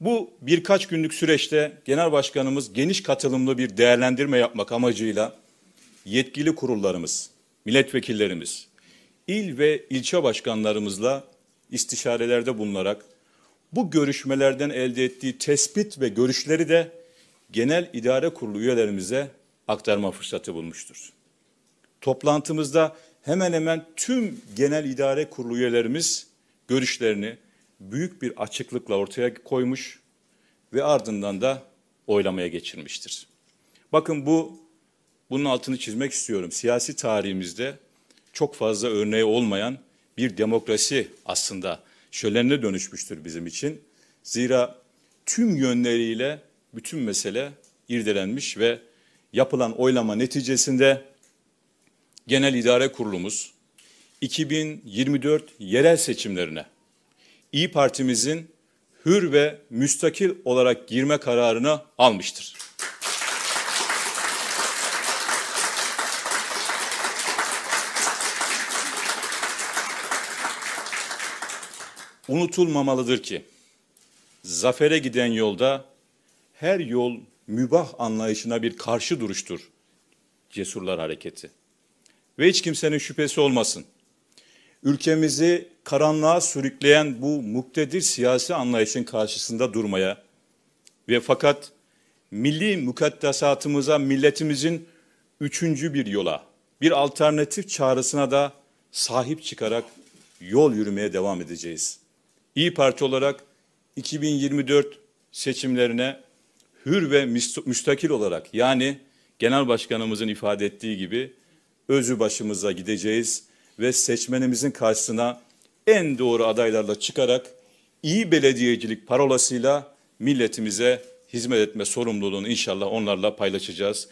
Bu birkaç günlük süreçte Genel Başkanımız geniş katılımlı bir değerlendirme yapmak amacıyla yetkili kurullarımız, milletvekillerimiz, il ve ilçe başkanlarımızla istişarelerde bulunarak bu görüşmelerden elde ettiği tespit ve görüşleri de Genel İdare Kurulu üyelerimize aktarma fırsatı bulmuştur. Toplantımızda hemen hemen tüm Genel İdare Kurulu üyelerimiz görüşlerini büyük bir açıklıkla ortaya koymuş ve ardından da oylamaya geçirmiştir. Bakın bu bunun altını çizmek istiyorum. Siyasi tarihimizde çok fazla örneği olmayan bir demokrasi aslında şölenine dönüşmüştür bizim için. Zira tüm yönleriyle bütün mesele irdelenmiş ve yapılan oylama neticesinde Genel İdare Kurulumuz 2024 yerel seçimlerine İyi Partimizin hür ve müstakil olarak girme kararını almıştır. Unutulmamalıdır ki zafere giden yolda her yol mübah anlayışına bir karşı duruştur Cesurlar Hareketi. Ve hiç kimsenin şüphesi olmasın. Ülkemizi karanlığa sürükleyen bu muktedir siyasi anlayışın karşısında durmaya ve fakat milli mukaddesatımıza milletimizin üçüncü bir yola, bir alternatif çağrısına da sahip çıkarak yol yürümeye devam edeceğiz. İyi Parti olarak 2024 seçimlerine hür ve müstakil olarak yani Genel Başkanımızın ifade ettiği gibi özü başımıza gideceğiz ve seçmenimizin karşısına en doğru adaylarla çıkarak iyi belediyecilik parolasıyla milletimize hizmet etme sorumluluğunu inşallah onlarla paylaşacağız.